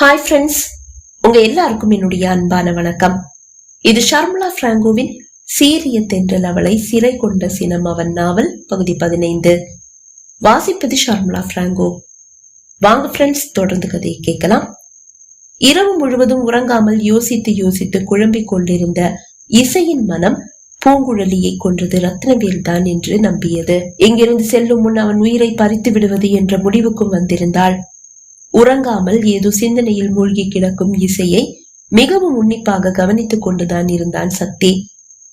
Hi friends உங்க எல்லாருக்கும் என்னுடைய அன்பான வணக்கம். இது ஷர்மலா பிராங்கோவின் சீரிய தென்றல் அவளை சிறை கொண்ட சினம் அவன் நாவல் பகுதி பதினைந்து. வாசிப்பது ஷர்மலா பிராங்கோ. வாங்க ஃப்ரெண்ட்ஸ் தொடர்ந்து கதையை கேட்கலாம். இரவு முழுவதும் உறங்காமல் யோசித்து யோசித்து குழம்பிக் கொண்டிருந்த இசையின் மனம் பூங்குழலியை கொன்றது ரத்னவேல் தான் என்று நம்பியது. இங்கிருந்து செல்லும் முன் அவன் உயிரை பறித்து விடுவது என்ற முடிவுக்கும் வந்திருந்தாள். உறங்காமல் ஏதோ சிந்தனையில் மூழ்கி கிடக்கும் இசையை மிகவும் உன்னிப்பாக கவனித்துக் கொண்டுதான் இருந்தான் சக்தி.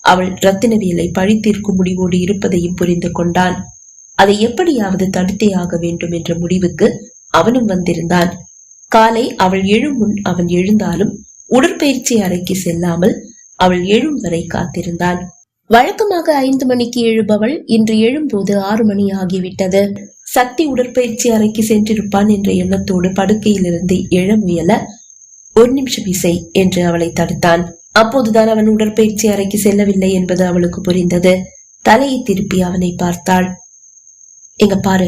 அவள் ரத்தினவேலை பழித்தீர்க்கும் முடிவோடு இருப்பதையும் புரிந்து கொண்டான். அதை எப்படியாவது தடுத்தே ஆக வேண்டும் என்ற முடிவுக்கு அவனும் வந்திருந்தான். காலை அவள் எழும் முன் அவன் எழுந்தாலும் உடற்பயிற்சி அறைக்கு செல்லாமல் அவள் எழும் வரை காத்திருந்தான். வழக்கமாக ஐந்து மணிக்கு எழுபவள் இன்று எழும்போது ஆறு மணி ஆகிவிட்டது. சக்தி உடற்பயிற்சி அறைக்கு சென்றிருப்பான் என்ற எண்ணத்தோடு படுக்கையிலிருந்து எழ முயல ஒரு நிமிஷம் இசை என்று அவளை தடுத்தான். அப்போதுதான் அவன் உடற்பயிற்சி அறைக்கு செல்லவில்லை என்பது அவளுக்கு புரிந்தது. தலையை திருப்பி அவனை பார்த்தாள். எங்க பாரு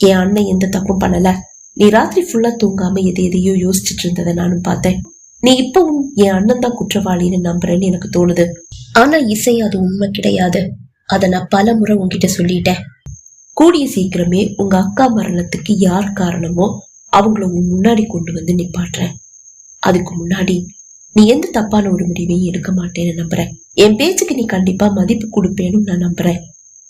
என் அண்ணன் எந்த தப்பும் பண்ணல. நீ ராத்திரி ஃபுல்லா தூங்காம எதை எதையோ யோசிச்சுட்டு இருந்ததை நானும் பார்த்தேன். நீ இப்பவும் என் அண்ணன் தான் குற்றவாளின்னு நம்புறேன்னு எனக்கு தோணுது. ஆனா இசை அது உண்மை கிடையாது. அதை நான் பல முறை உன்கிட்ட சொல்லிட்டேன். கூடிய சீக்கிரமே உங்க அக்கா மரணத்துக்கு யார் காரணமோ அவங்கள உன் முன்னாடி கொண்டு வந்து நிப்பாட்டுறேன். அதுக்கு முன்னாடி நீ எந்த தப்பான ஒரு முடிவையும் எடுக்க மாட்டேன்னு நம்புறேன். என் பேச்சுக்கு நீ கண்டிப்பா மதிப்பு கொடுப்பேன்னு நான் நம்புறேன்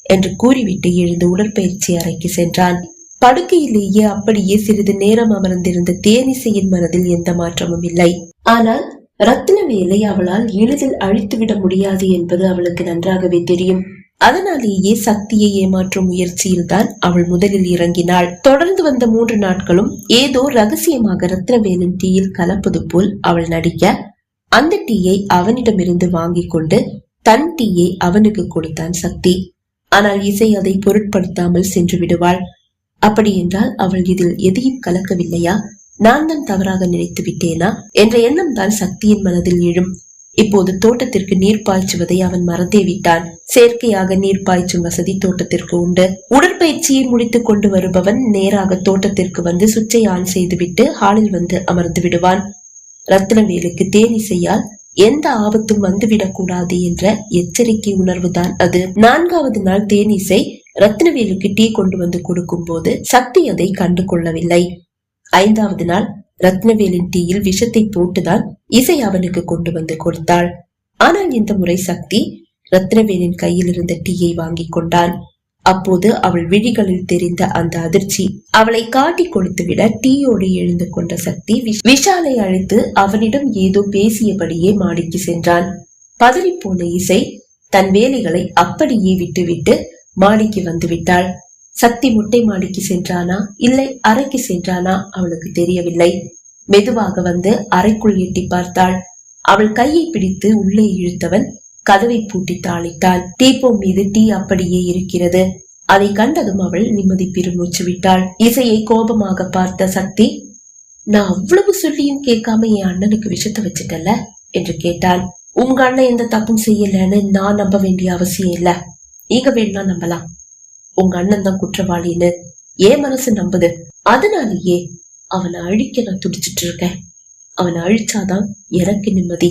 என்று கூறிவிட்டு எழுந்து உடற்பயிற்சி அறைக்கு சென்றான். படுக்கையிலேயே அப்படியே சிறிது நேரம் அமர்ந்திருந்த தேனிசையின் மனதில் எந்த மாற்றமும் இல்லை. ஆனால் ரத்தினவேலை அவளால் எளிதில் அழித்துவிட முடியாது என்பது அவளுக்கு நன்றாகவே தெரியும். அதனாலேயே சக்தியை ஏமாற்றும் முயற்சியில் தான் அவள் முதலில் இறங்கினாள். தொடர்ந்து வந்த மூன்று நாட்களும் ஏதோ ரகசியமாக ரத்னவேலின் டீயில் கலப்பது போல் அவள் நடிக்க அந்த டீயை அவனிடமிருந்து வாங்கி கொண்டு தன் டீயை அவனுக்கு கொடுத்தான் சக்தி. ஆனால் இசை அதை பொருட்படுத்தாமல் சென்று விடுவாள். அப்படி என்றால் அவள் இதில் எதையும் கலக்கவில்லையா? நான் தான் தவறாக நினைத்து விட்டேனா? என்ற எண்ணம் தான் சக்தியின் மனதில் எழும். இப்போது தோட்டத்திற்கு நீர் பாய்ச்சுவதை அவன் மறந்தே விட்டான். செயற்கையாக நீர் பாய்ச்சும் வசதி தோட்டத்திற்கு உண்டு. உடற்பயிற்சியை முடித்துக் கொண்டு வருபவன் நேராக தோட்டத்திற்கு வந்து சுவிட்சை ஆன் செய்துவிட்டு ஹாலில் வந்து அமர்ந்து விடுவான். ரத்னவேலுக்கு தேனிசையால் எந்த ஆபத்தும் வந்துவிடக்கூடாது என்ற எச்சரிக்கை உணர்வுதான் அது. நான்காவது நாள் தேனிசை ரத்னவேலுக்கு டீ கொண்டு வந்து கொடுக்கும் போது சக்தி அதை கண்டு கொள்ளவில்லை ஐந்தாவது நாள் ரத்னவேலின் டீயில் விஷத்தை போட்டுதான் இசை அவனுக்கு கொண்டு வந்து கொடுத்தாள். ஆனால் இந்த முறை சக்தி ரத்னவேலின் கையில் இருந்த டீயை வாங்கி கொண்டான். அப்போது அவள் விழிகளில் தெரிந்த அந்த அதிர்ச்சி அவளை காட்டி கொடுத்துவிட டீயோடு எழுந்து கொண்ட சக்தி விஷாலை அழைத்து அவனிடம் ஏதோ பேசியபடியே மாடிக்கு சென்றான். பதறிப்போன இசை தன் வேலைகளை அப்படியே விட்டுவிட்டு மாடிக்கு வந்துவிட்டாள் சக்தி முட்டை மாடிக்கு சென்றானா? இல்லை அறைக்கு சென்றானா? அவளுக்கு தெரியவில்லை. மெதுவாக வந்து அறைக்குள் எட்டி பார்த்தாள். அவள் கையை பிடித்து உள்ளே இழுத்தவன் கதவை பூட்டி தாளிட்டாள் டீப்போ மீது டீ அப்படியே இருக்கிறது. அதை கண்டதும் அவள் நிம்மதி பெருமூச்சு விட்டாள். இசையை கோபமாக பார்த்த சக்தி நான் அவ்வளவு சொல்லியும் கேட்காம என் அண்ணனுக்கு விஷத்தை வச்சுட்டல என்று கேட்டாள். உங்க அண்ணன் எந்த தப்பும் செய்யலன்னு நான் நம்ப வேண்டிய அவசியம் இல்ல. நீங்க வேணா நம்பலாம். உங்க அண்ணன் தான் குற்றவாளின்னு என் மனசு நம்புது. அதனாலேயே அவனை அழிக்க நான் துடிச்சிட்டு இருக்கேன். அவனை அழிச்சாதான் எனக்கு நிம்மதி.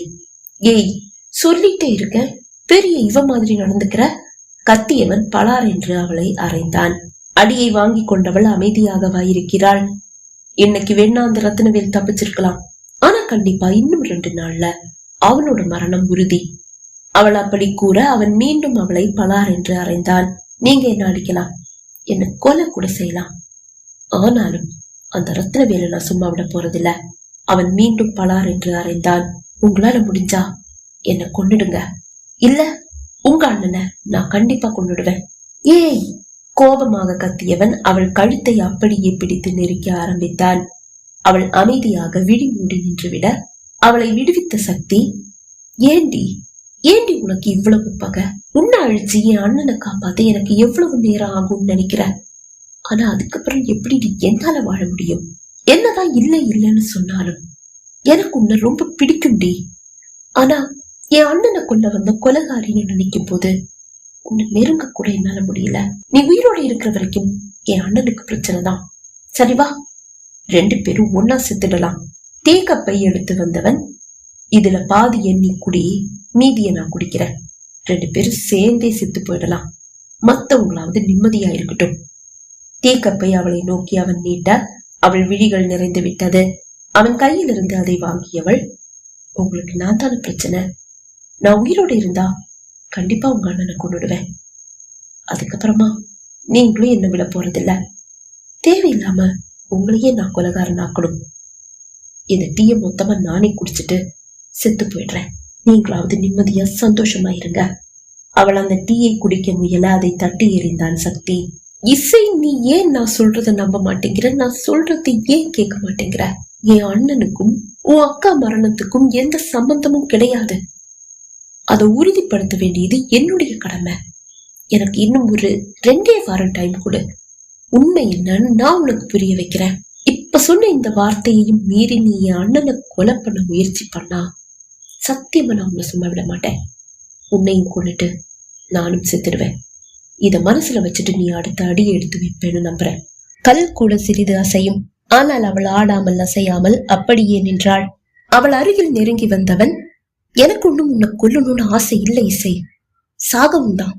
ஏய் சொல்லிட்டே இருக்க பெரிய இவ மாதிரி நடந்துக்கிற கத்தியவன் பலார் என்று அவளை அறைந்தான். அடியை வாங்கி கொண்டவள் அமைதியாகவா இருக்கிறாள் இன்னைக்கு வேணா அந்த ரத்னவேல் தப்பிச்சிருக்கலாம். ஆனா கண்டிப்பா இன்னும் ரெண்டு நாள்ல அவனோட மரணம் உறுதி. அவள் அப்படி கூற அவன் மீண்டும் அவளை பலார் என்று அறைந்தான். நீங்க என்ன அடிக்கலாம்? என்ன கொலை கூட செய்யலாம். ஆனாலும் அந்த ரத்னவேலை நான் சும்மா விட போறதில்ல. அவன் மீண்டும் பலார் என்று அறைந்தான் உங்களால முடிஞ்சா என்ன கொண்டுடுங்க இல்ல உங்க அண்ணனை நான் கண்டிப்பா கொன்னுடுவேன். ஏய் கோபமாக கத்தியவன் அவள் கழுத்தை அப்படியே பிடித்து நெருக்க ஆரம்பித்தான் அவள் அமைதியாக விழி மூடி நின்றுவிட அவளை விடுவித்த சக்தி ஏண்டி ஏண்டி உனக்கு இவ்வளவு பகை? உன்னை அழிச்சு என் அண்ணனை காப்பாத்த எனக்கு எவ்வளவு நேரம் ஆகும்னு நினைக்கிற ஆனா அதுக்கப்புறம் எப்படி நீ என்னால வாழ முடியும்? என்னதான் இல்லை இல்லைன்னு சொன்னாலும் எனக்கு உன்னை ரொம்ப பிடிக்கும் டி ஆனா என் அண்ணனை கொல்ல வந்த கொலகாரின்னு நினைக்கும் போது உன்னை நெருங்க கூட என்னால முடியல. நீ உயிரோட இருக்கிற வரைக்கும் என் அண்ணனுக்கு பிரச்சனை தான். சரி வா ரெண்டு பேரும் ஒன்னா செத்துடலாம். தேக்கப்பை எடுத்து வந்தவன் இதுல பாதி எண்ணி குடி மீதிய நான் குடிக்கிறேன். ரெண்டு பேரும் சேர்ந்தே செத்து போயிடலாம். மத்தவங்களாவது நிம்மதியா இருக்கட்டும். டீக்கப்பை அவளை நோக்கி அவன் நீட்ட அவள் விழிகள் நிறைந்து விட்டது. அவன் கையிலிருந்து அதை வாங்கியவள் உங்களுக்கு நான் தானே பிரச்சனை? நான் உயிரோடு இருந்தா கண்டிப்பா உங்க அண்ணனை கொண்டுடுவேன் அதுக்கப்புறமா நீங்களும் என்ன விட போறதில்ல? தேவையில்லாம உங்களையே நான் கொலகாரன் ஆக்கணும் இந்த டீயை மொத்தமா நானே குடிச்சிட்டு செத்து போயிடுறேன். நீங்களாவது நிம்மதியா சந்தோஷமா இருங்க அவள் அந்த டீயை குடிக்க முயல அதை தட்டி எறிந்தான் சக்தி. இசை நீ ஏன் நான் சொல்றத நம்ப மாட்டேங்கிற? நான் சொல்றதை ஏன் கேட்க மாட்டேங்கிற? என் அண்ணனுக்கும் உன் அக்கா மரணத்துக்கும் எந்த சம்பந்தமும் கிடையாது. அதை உறுதிப்படுத்த வேண்டியது என்னுடைய கடமை. எனக்கு இன்னும் ஒரு ரெண்டே வாரம் டைம் கொடு. உண்மை என்னன்னு நான் உனக்கு புரிய வைக்கிறேன். இப்ப சொன்ன இந்த வார்த்தையையும் மீறி நீ என் அண்ணனை கொலை பண்ண முயற்சி பண்ணா. சத்தியமா நான் உன்னை சும்மா விட மாட்டேன். உன்னையும் கொண்டுட்டு நானும் செத்துடுவேன். இதை மனசுல வச்சுட்டு நீ அடுத்த அடி எடுத்து வைப்பேன்னு நம்புறேன். கல் கூட சிறிது அசையும். ஆனால் அவள் ஆடாமல் அசையாமல் அப்படியே நின்றாள். அவள் அருகில் நெருங்கி வந்தவன் எனக்கு ஒன்றும் உன்னை கொல்லணும்னு ஆசை இல்லை இசை. சாகவும் தான்.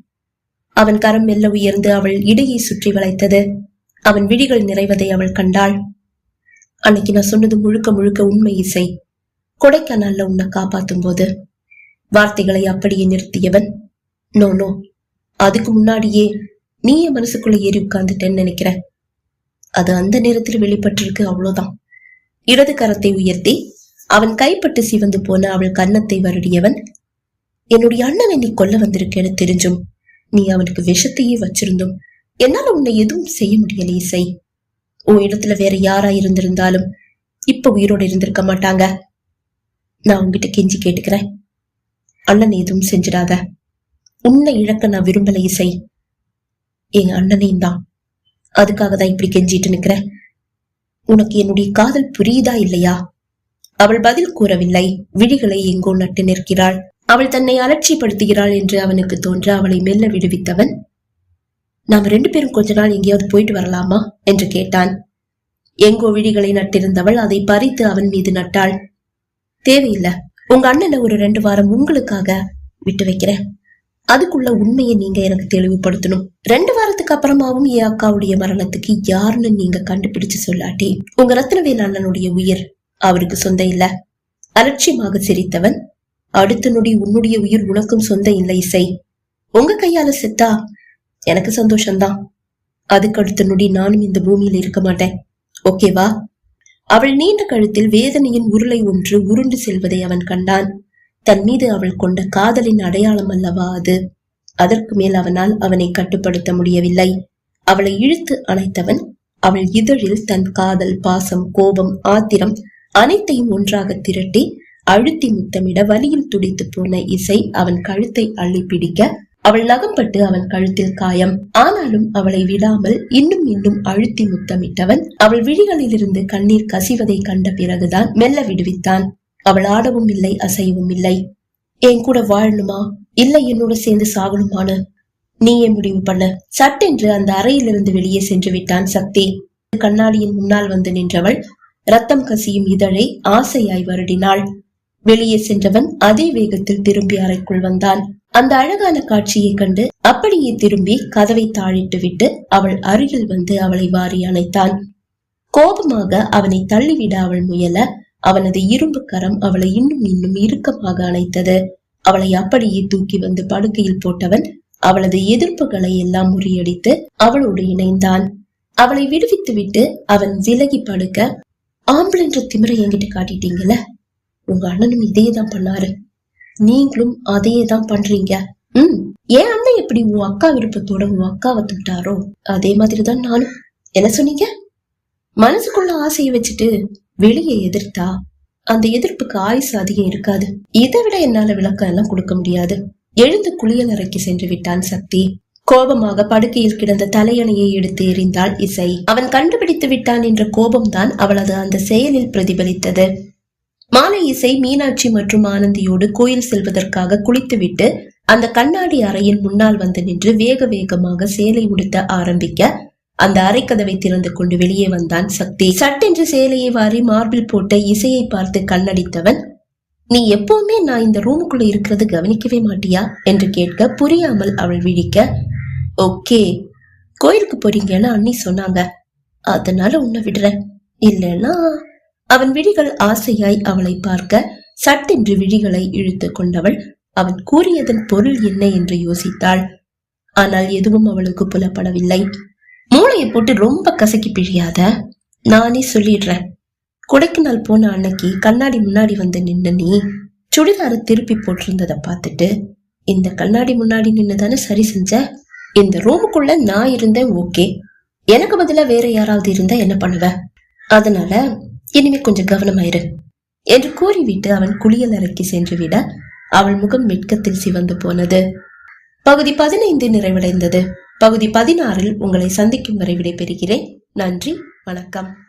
அவன் கரம் மெல்ல உயர்ந்து அவள் இடையை சுற்றி வளைத்தது. அவன் விழிகள் நிறைவதை அவள் கண்டாள். அன்னைக்கு நான் சொன்னது முழுக்க முழுக்க உண்மை இசை. கொடைக்கானல்ல உன்னை காப்பாத்தும் போது வார்த்தைகளை அப்படியே நிறுத்தியவன் நோ நோ அதுக்கு முன்னாடியே நீ என் மனசுக்குள்ள ஏறி உட்கார்ந்துட்டேன்னு நினைக்கிற அது அந்த நேரத்தில் வெளிப்பட்டிருக்கு அவ்வளவுதான் இடது கரத்தை உயர்த்தி அவன் கைப்பட்டு சிவந்து போன அவள் கன்னத்தை வருடியவன் என்னுடைய அண்ணனை நீ கொல்ல வந்திருக்கேன்னு தெரிஞ்சும். நீ அவனுக்கு விஷத்தையே வச்சிருந்தும். என்னால உன்னை எதுவும் செய்ய முடியல இசை. உன் இடத்துல வேற யாரா இருந்திருந்தாலும் இப்ப உயிரோடு இருந்திருக்க மாட்டாங்க. நான் உங்ககிட்ட கெஞ்சி கேட்டுக்கிறேன். அண்ணன் எதுவும் செஞ்சிடாத. உன்னை இழக்க நான் விரும்பல இசை. எங்க அண்ணனையும் தான். அதுக்காக தான் இப்படி கெஞ்சிட்டு நிக்கிறேன். உனக்கு என்னுடைய காதல் புரியுதா இல்லையா? அவள் பதில் கூறவில்லை. விழிகளை எங்கோ நட்டு நிற்கிறாள். அவள் தன்னை அலட்சியப்படுத்துகிறாள் என்று அவனுக்கு தோன்ற அவளை மெல்ல விடுவித்தவன் நாம் ரெண்டு பேரும் கொஞ்ச நாள் எங்கேயாவது போயிட்டு வரலாமா? என்று கேட்டான். எங்கோ விழிகளை நட்டிருந்தவள் அதை பறித்து அவன் மீது நட்டாள். தேவையில்லை. உங்க அண்ணனை ஒரு ரெண்டு வாரம் உங்களுக்காக விட்டு வைக்கிறேன். அதுக்குள்ள உண்மையை நீங்க எனக்கு தெளிவுபடுத்தணும். ரெண்டு வாரத்துக்கு அப்புறமாவும் என் அக்காவுடைய மரணத்துக்கு யாருன்னு நீங்க கண்டுபிடிச்சு சொல்லாட்டி உங்க ரத்னவேல் அண்ணனுடைய உயிர் அவருக்கு சொந்த இல்ல. அலட்சியமாக சிரித்தவன் அடுத்த நொடி உன்னுடைய உயிர் உனக்கும் சொந்த இல்லை இசை. உங்க கையால செத்தா எனக்கு சந்தோஷம்தான். அதுக்கு அடுத்த நொடி நானும் இந்த பூமியில இருக்க மாட்டேன். ஓகேவா? அவள் நீண்ட கழுத்தில் வேதனையின் உருளை ஒன்று உருண்டு செல்வதை அவன் கண்டான். தன் மீது அவள் கொண்ட காதலின் அடையாளம் அல்லவா அது? அதற்கு மேல் அவனால் அவனை கட்டுப்படுத்த முடியவில்லை. அவளை இழுத்து அணைத்தவன் அவள் இதழில் தன் காதல் பாசம் கோபம் ஆத்திரம் அனைத்தையும் ஒன்றாக திரட்டி அழுத்தி முத்தமிட வலியில் துடித்து போன இசை அவன் கழுத்தை அள்ளி பிடிக்க அவள் நகம்பட்டு அவன் கழுத்தில் காயம். ஆனாலும் அவளை விடாமல் இன்னும் இன்னும் அழுத்தி முத்தமிட்டவன் அவள் விழிகளிலிருந்து கண்ணீர் கசிவதை கண்ட பிறகுதான் மெல்ல விடுவித்தான். அவள் ஆடவும் இல்லை அசையவும் இல்லை. என் கூட வாழணுமா? இல்லை என்னோட சேர்ந்து சாகணுமான்னு? நீயே முடிவு பண்ண? சட்டென்று அந்த அறையிலிருந்து வெளியே சென்று விட்டான் சக்தி. கண்ணாடியின் முன்னால் வந்து நின்றவள் ரத்தம் கசியும் இதழை ஆசையாய் வருடினாள். வெளியே சென்றவன் அதே வேகத்தில் திரும்பி அறைக்குள் வந்தான். அந்த அழகான காட்சியை கண்டு அப்படியே திரும்பி கதவை தாழிட்டு விட்டு அவள் அருகில் வந்து அவளை வாரி அணைத்தான். கோபமாக அவனை தள்ளிவிட அவள் முயல அவனது இரும்பு கரம் அவளை இன்னும் இன்னும் இறுக்கமாக அணைத்தது. அவளை அப்படியே தூக்கி வந்து படுக்கையில் போட்டவன் அவளது எதிர்ப்புகளை எல்லாம் முறியடித்து அவளோடு இணைந்தான். அவளை விடுவித்து விட்டு அவன் விலகி படுக்க ஆம்பளைன்ற திமிரை என்கிட்ட காட்டிட்டீங்கல்ல? உங்க அண்ணனும் இதே தான் பண்ணாரு. நீங்களும் அதையே தான் பண்றீங்க. ம். என் அண்ணன் எப்படி உன் அக்கா விருப்பத்தோட உன் அக்காவை தொட்டாரோ? அதே மாதிரிதான் நானும். என்ன சொன்னீங்க? மனசுக்குள்ள ஆசையை வச்சுட்டு வெளியே எதிர்த்தா அந்த எதிர்ப்புக்கு ஆயுசு அதிகம் இருக்காது. இதை விட என்னால விளக்கம் எல்லாம் கொடுக்க முடியாது. எழுந்து குளியல் அறைக்கு சென்று விட்டான் சக்தி. கோபமாக படுக்கையில் கிடந்த தலையணையை எடுத்து எறிந்தாள் இசை. அவன் கண்டுபிடித்து விட்டான் என்ற கோபம்தான் அவளது அந்த செயலில் பிரதிபலித்தது. மாலை இசை மீனாட்சி மற்றும் ஆனந்தியோடு கோயில் செல்வதற்காக குளித்துவிட்டு அந்த கண்ணாடி அறையின் முன்னால் வந்து நின்று வேக வேகமாக சேலை உடுத்த ஆரம்பிக்க அந்த அறைக்கதவை திறந்து கொண்டு வெளியே வந்தான் சக்தி. சட்டென்று சேலையை வாரி மார்பில் போட்ட இசையை பார்த்து கண்ணடித்தவன் நீ எப்பவுமே நான் இந்த ரூமுக்குள்ள இருக்கிறது கவனிக்கவே மாட்டியா? என்று கேட்க புரியாமல் அவள் விழிக்க ஓகே கோயிலுக்கு போறீங்கன்னு அண்ணி சொன்னாங்க. அதனால உன்னை விடுறேன். இல்லைன்னா அவன் விழிகள் ஆசையாய் அவளை பார்க்க சட்டென்று விழிகளை இழுத்து கொண்டவள் அவன் கூறியதன் பொருள் என்ன என்று யோசித்தாள். ஆனால் எதுவும் அவளுக்கு புலப்படவில்லை. மூளையை போட்டு ரொம்ப கசக்கி பிழியாத. நானே சொல்லிடுறேன். கொடைக்கானல் போன அன்னைக்கு கண்ணாடி முன்னாடி வந்து நின்ன நீ சுடிதார திருப்பி போட்டிருந்ததை பார்த்துட்டு இந்த கண்ணாடி முன்னாடி நின்று தானே சரி செஞ்ச? இந்த ரூமுக்குள்ள நான் இருந்தேன் ஓகே. எனக்கு பதிலா வேற யாராவது இருந்தா என்ன பண்ணுவ? அதனால இனிமே கொஞ்சம் கவனமாயிரு என்று கூறிவிட்டு அவன் குளியல் அறைக்கு சென்று விட அவள் முகம் வெட்கத்தில் சிவந்து போனது. பகுதி பதினைந்து நிறைவடைந்தது. பகுதி பதினாறில் உங்களை சந்திக்கும் வரை விடைபெறுகிறேன். நன்றி வணக்கம்.